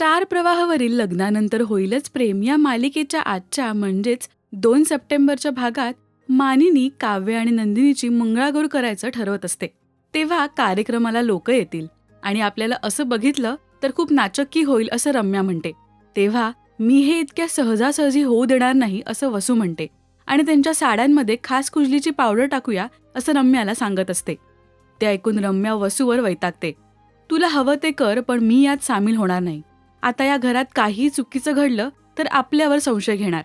Star प्रवाहावरील लग्नानंतर होईलच प्रेम. या मालिकेच्या आजच्या म्हणजेच दोन सप्टेंबरच्या भागात मानिनी काव्य आणि नंदिनीची मंगळागौर करायचं ठरवत असते. तेव्हा कार्यक्रमाला लोक येतील आणि आपल्याला असं बघितलं तर खूप नाचक्की होईल असं रम्या म्हणते. तेव्हा मी हे इतक्या सहजासहजी होऊ देणार नाही असं वसू म्हणते. आणि त्यांच्या साड्यांमध्ये खास कुजलीची पावडर टाकूया असं रम्याला सांगत असते. ते ऐकून रम्या वसूवर वैतागते. तुला हवं ते कर पण मी यात सामील होणार नाही. आता या घरात काही चुकीचं घडलं तर आपल्यावर संशय घेणार.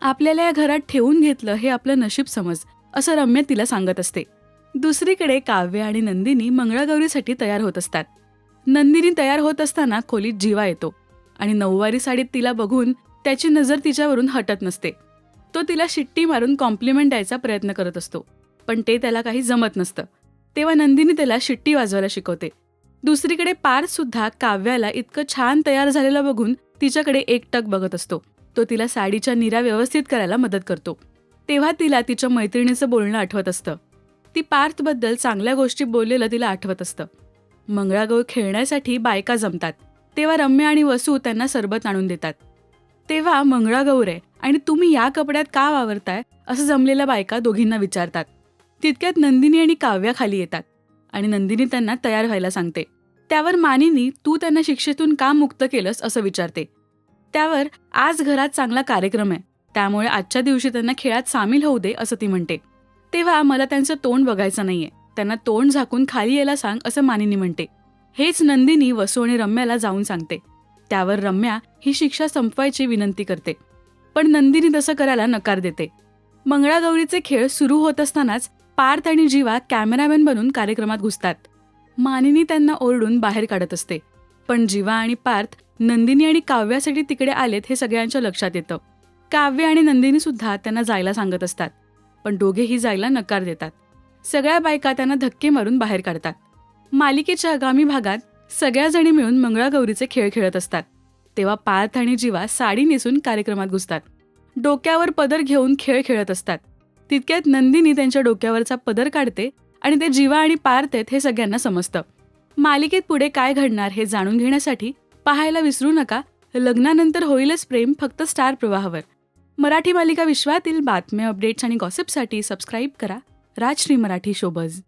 आपल्याला या घरात ठेवून घेतलं हे आपलं नशीब समज असं रम्या तिला सांगत असते. दुसरीकडे काव्य आणि नंदिनी मंगळागौरीसाठी तयार होत असतात. नंदिनी तयार होत असताना खोलीत जीवा येतो आणि नऊवारी साडीत तिला बघून त्याची नजर तिच्यावरून हटत नसते. तो तिला शिट्टी मारून कॉम्प्लिमेंट द्यायचा प्रयत्न करत असतो पण ते त्याला काही जमत नसतं. तेव्हा नंदिनी त्याला शिट्टी वाजवायला शिकवते. दुसरीकडे पार्थ सुद्धा काव्याला इतकं छान तयार झालेलं बघून तिच्याकडे एकटक बघत असतो. तो तिला साडीच्या निरा व्यवस्थित करायला मदत करतो. तेव्हा तिला तिच्या मैत्रिणीचं बोलणं आठवत असतं. ती पार्थबद्दल चांगल्या गोष्टी बोललेलं तिला आठवत असतं. मंगळागौर खेळण्यासाठी बायका जमतात. तेव्हा रम्य आणि वसू त्यांना सरबत आणून देतात. तेव्हा मंगळागौर आहे आणि तुम्ही या कपड्यात का वावरताय? असं जमलेल्या बायका दोघींना विचारतात. तितक्यात नंदिनी आणि काव्या खाली येतात. आणि नंदिनी त्यांना तयार व्हायला सांगते. त्यावर मानिनी तू त्यांना शिक्षेतून का मुक्त केलंस असं विचारते. त्यावर आज घरात चांगला कार्यक्रम आहे. त्यामुळे आजच्या दिवशी त्यांना खेळात सामील होऊ दे असं ती म्हणते. तेव्हा मला त्यांचं तोंड बघायचं नाहीये. त्यांना तोंड झाकून खाली यायला सांग असं मानिनी म्हणते. हेच नंदिनी वसू आणि रम्याला जाऊन सांगते. त्यावर रम्या ही शिक्षा संपवायची विनंती करते. पण नंदिनी तसं करायला नकार देते. मंगळागौरीचे खेळ सुरू होत असतानाच पार्थ आणि जीवा कॅमेरामॅन बनून कार्यक्रमात घुसतात. मानिनी त्यांना ओरडून बाहेर काढत असते. पण जीवा आणि पार्थ नंदिनी आणि काव्यासाठी तिकडे आलेत हे सगळ्यांच्या लक्षात येतं. काव्य आणि नंदिनी सुद्धा त्यांना जायला सांगत असतात. पण दोघेही जायला नकार देतात. सगळ्या बायका त्यांना धक्के मारून बाहेर काढतात. मालिकेच्या आगामी भागात सगळ्या जणी मिळून मंगळागौरीचे खेळ खेळत असतात. तेव्हा पार्थ आणि जीवा साडी नेसून कार्यक्रमात घुसतात. डोक्यावर पदर घेऊन खेळ खेळत असतात. तितक्यात नंदिनी त्यांच्या डोक्यावरचा पदर काढते आणि ते जीवा आणि पारतेत हे सगळ्यांना समजतं. मालिकेत पुढे काय घडणार हे जाणून घेण्यासाठी पाहायला विसरू नका. लग्नानंतर होईलच प्रेम फक्त स्टार प्रवाहावर. मराठी मालिका विश्वातील बातम्या अपडेट्स आणि गॉसिपसाठी सबस्क्राईब करा. राजश्री मराठी शोबज.